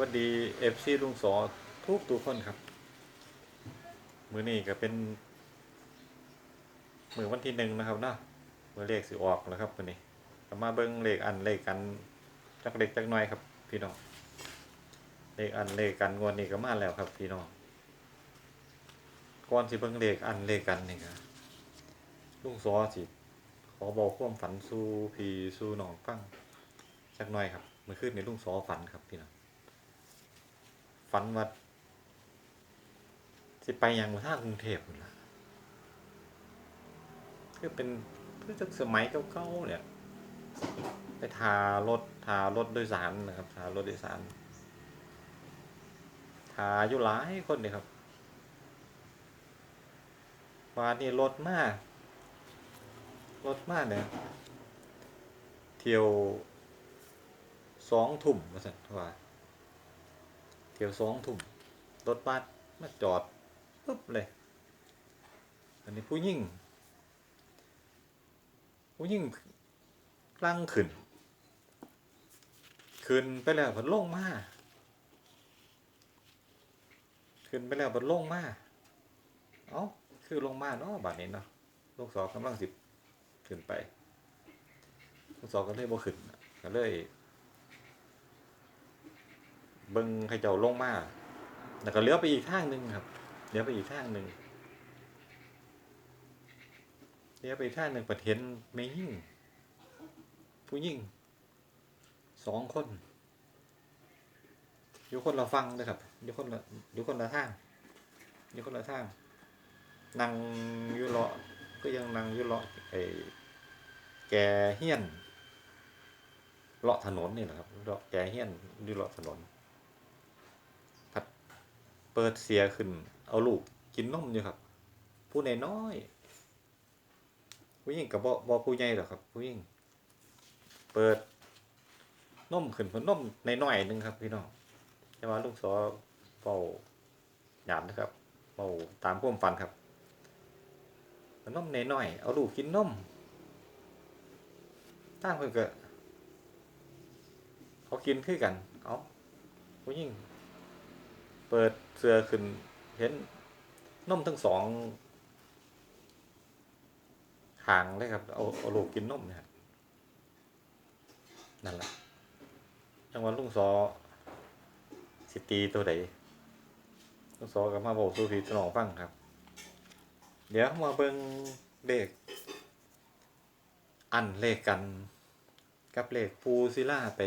วัสดีเอฟซีลุงสอทุกทุกคนครับ มือนี้ก็เป็น มือวันที่หนึ่งนะครับเนาะมือเลขสิออกแล้วครับมือนี้ก็มาเบิ้งเลขอันเลขกันจักเล็กจักน้อยครับ พี่น้องเลขอันเลขกันงวดนี้ก็มาแล้วครับ พี่น้องก่อนสิเบิ้งเลขอันเลขกันนี่ก็ลุงสอสิขอบอกความฝันสู่พี่สู่น้องฟังจักน่อยครับมื่อคืนนี้ลุงสอฝันครับพี่น้อง ฝันว่าสิไปยังท่ากรุงเทพนั่นล่ะคือเป็นคือจากสมัยเก่าๆเนี่ย ไปทารถทารถโดยสารนะครับทารถโดยสารทาอยู่หลายคนเลยครับว่านี่รถมากรถมากเนี่ยเที่ยวสองทุ่มมาสั่นว่า เที่ยวสองทุ่มรถบัสมาจอดปุ๊บเลยอันนี้ผู้ยิ่งผู้ยิ่งกลังขึ้นขึ้นไปแล้วมันลงมาขึ้นไปแล้วมันลงมาเอ้าคือลงมาเนาะบาดนี้เนาะลูกสองกำลังสิบขึ้นไปลูกสองก็เลยบ่ขึ้นก็เลย เบิ่งให้เจ้าลงมาแล้วก็เลี้ยวไปอีกทางหนึ่งครับเลี้ยวไปอีกทางหนึ่งเลี้ยวไปอีกทางหนึ่งประเทนไม่ยิ่ง ผู้ยิ่งสองคนอยู่คนละฟังเลยครับอยู่คนละอยู่คนละทางอยู่คนละทางนั่งอยู่เลาะก็ยังนั่งอยู่เลาะไอ้แกเฮี้ยนเลาะถนนนี่แหละครับเลาะแกเฮี้ยนอยู่เลาะถนน เปิดเสียขึ้น เอาลูกกินนมอยู่ครับ ผู้นน้อยผู้หญิงกับบ่บ่ผู้ใหญ่หรอกครับ ผู้หญิงเปิดนมขึ้นเพิ่นนมในน้อยหนึงครับ พี่น้องแต่ว่าลูกสอเป่าหยาบนะครับเป่าตามควมฝันครับนมในน้อยเอาลูกกินนมตั้งเพิ่นก็เขากินคือกัน เอาผู้หญิง เปิดเสื้อขึ้น เห็นนมทั้งสองหางเลยครับ เอาเอาลูกกินนมเนี่ยนั่นแหละจังหวะลุงซอสิตีตัวใดลุงซอกับมาบอกสูพีสนองฟังครับ เดี๋ยวมาเบิ่งเลขอันเลขกัน กับเลขปูซิล่าไป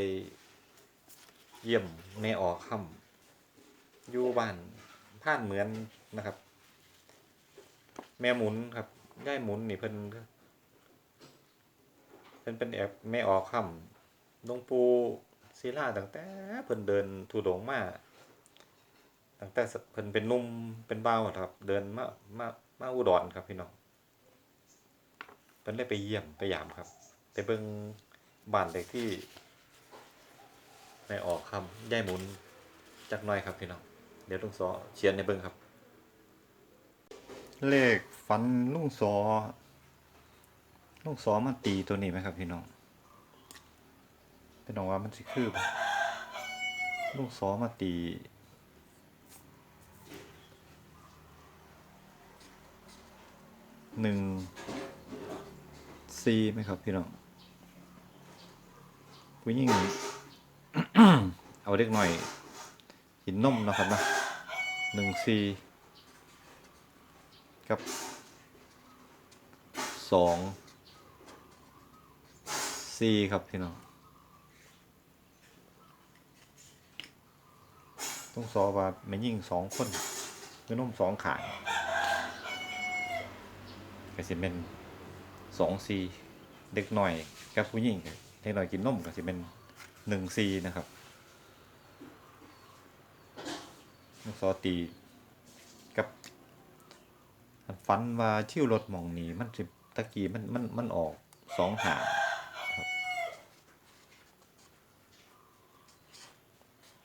เยี่ยมแม่ออกค่ำ อยู่บ้านผ่านเหมือนนะครับ แม่หมุนครับย่ายหมุนนี่เพิ่นเพิ่นเป็นแอบแม่ออกค่ำลงปูศิลาตั้งแต่เพิ่นเดินทุดงมาตั้งแต่เพิ่นเป็นนุ่มเป็นเบาครับ เดินมามามาอุดรครับพี่น้องเพิ่นเลยไปเยี่ยมไปยามครับไปเบิ่งบ้านเด็กที่แม่ออกคำย่ายหมุนจักหน่อยครับพี่น้อง เดี๋ยวลุงซอเขียนในเบิ้งครับ เลขฟันลุงซอลุงซอมาตีตัวนี้ไหมครับพี่น้องพี่น้องว่ามันสิคือบ่ลุงซอมาตีหนึ่งซีไหมครับพี่น้องผู้หญิงเอาเด็กหน่อยกินนมนะครับนะ หนึ่งซีกับสองซีครับพี่น้องต้องสอบว่าไม่ยิ่งสองคนคือนมสองขางก็สิเป็นสองซีเด็กหน่อยกับผู้หญิงเด็กหน่อยกินนมก็สิเป็นหนึ่งซีนะครับ ลูกซอตี กับฟันว่าชิวรถมองนี้มันสิตะกี้มันมันมันออกสองหาง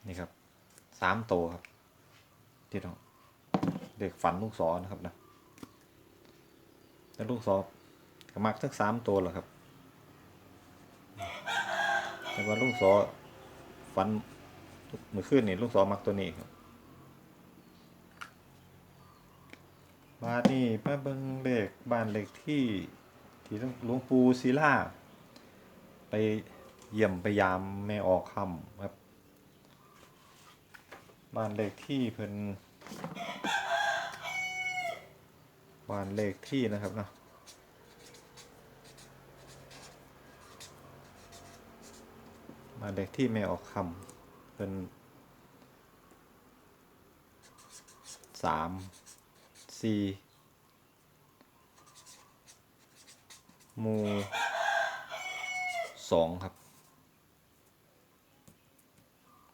นี่ครับสามโตวครับที่ต้องเด็กฝันลูกศรนะครับนะแล้วลูกศรก็มักทั้งสามตัวแหละครับแต่ว่าลูกศรฝันมือขึ้นนี่ลูกสองมักตัวนี้ครับ บ้านนี่มาเบิงเลขบ้านเลขที่ที่หลวงปู่ศิลาไปเยี่ยมไปยามแม่ออกคำครับบ้านเลขที่เพิ่นบ้านเลขที่นะครับเนาะบ้านเลขที่แม่ออกคำเพิ่นสาม สี่หมู่สองครับ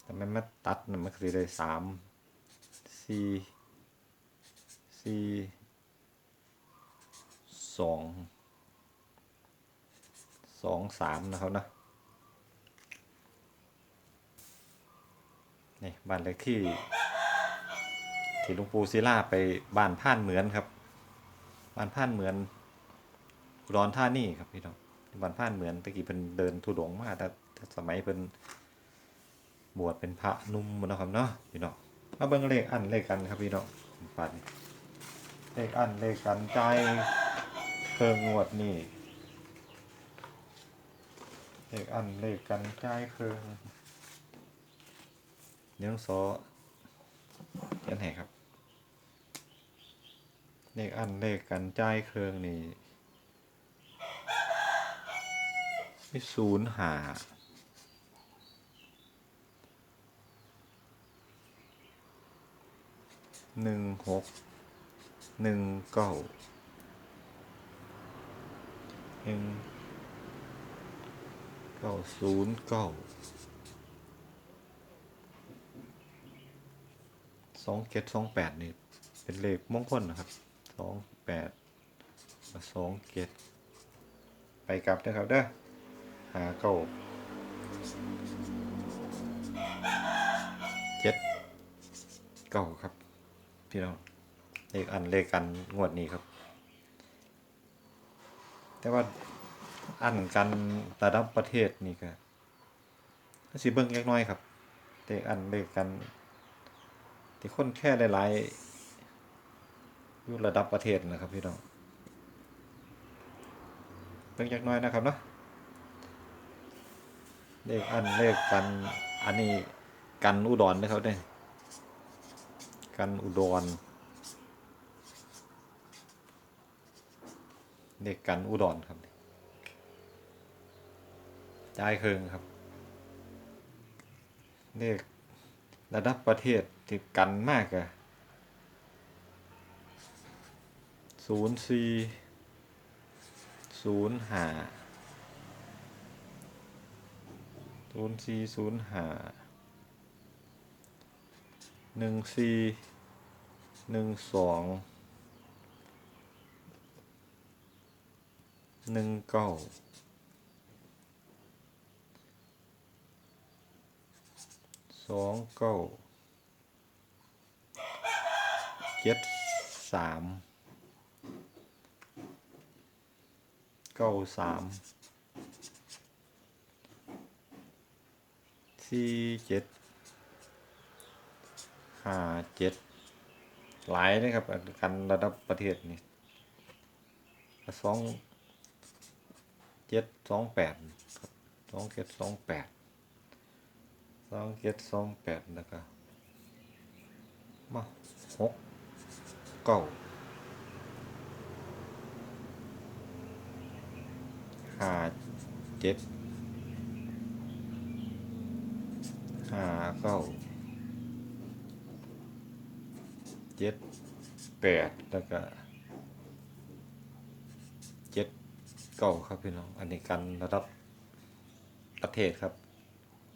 แต่มันมาตัดน่ะมันคือได้สามสี่สี่สองสองสามนะครับนะนี่บ้านเลขที่ ที่หลวงปู่ศิลาไปบ้านผ่านเหมือนครับ บ้านผ่านเหมือนอุดรท่านี่ครับพี่น้องบ้านผ่านเหมือนตะกี้เป็นเดินทุดงมาแต่แต่สมัยเป็นบวชเป็นพระนุ่มนะครับเนาะพี่น้องมาเบิ่งเลขอันเลขกันครับพี่น้องปัดเลขอันเลขกันใจเพิ่งงวดนี่เลขอันเลขกันใจเพิ่งเดี๋ยวซอเขียนให้ครับ เลขอันเลขกันใจายเครื่องนี่มีศูนย์หาหนึ่งหกหนึ่งเก้าหนึ่งเก้าศูนย์เก้าสองเจ็ดสองแปดนี่ เป็นเลขมงคลนะครับ องแปดสองเจ็ดไปกลับนะครับเด้อหาเก้าเจ็ดเก้าครับ พี่น้องเลขอันเลขกันงวดนี้ครับ แต่ว่าอันกันระดับประเทศนี่ก็สิเบิ่งเล็กน้อยครับเลขอันเลขกันที่คนแค่หลายๆ อยู่ระดับประเทศนะครับพี่น้องเบิ่งเล็กน้อยนะครับเนาะเลขอันเลขกันอันนี้กันอุดรนะครับเนี่ยกันอุดรเด็กกันอุดรครับจ่ายเคืองครับเลขระดับประเทศที่กันมากอะ ศูนย์สี่ศูนย์ห้าศูนย์สี่ศูนย์ห้าหนึ่งสี่หนึ่งสองหนึ่งเก้าสองเก้าเจ็ดสาม เก้าสามสี่เจ็ดห้าเจ็ดหลายนะครับกันระดับประเทศนี่สองเจ็ดสองแปดครับสองเจ็ดสองแปดสองเจ็ดสองแปดนะครับมาหกเก้า ห้าเจ็ดห้าเก้าเจ็ดแปดแล้วก็เจ็ดเก้าครับพี่น้องอันนี้กันระดับประเทศครับ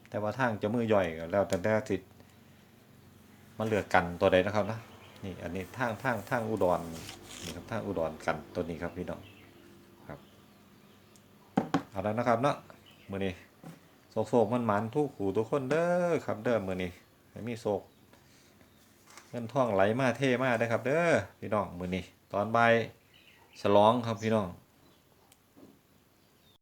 แต่ว่าทางจะมือย่อยก็แล้วแต่แต่สิมันเหลือกันตัวใดนะครับนะนี่อันนี้ทางทางทางอุดรนี่ครับทางอุดรกันตัวนี้ครับพี่น้อง เอาแล้วนะครับเนาะมือนี้โศกโศกมันหมันทุกขู่ทุกคนเด้อครับเด้อมือนี้ให้มีโศกเงินท่องไหลมาเท่มากนะครับ เด้อพี่น้องมือนี้ ตอนบ่ายฉลองครับพี่น้อง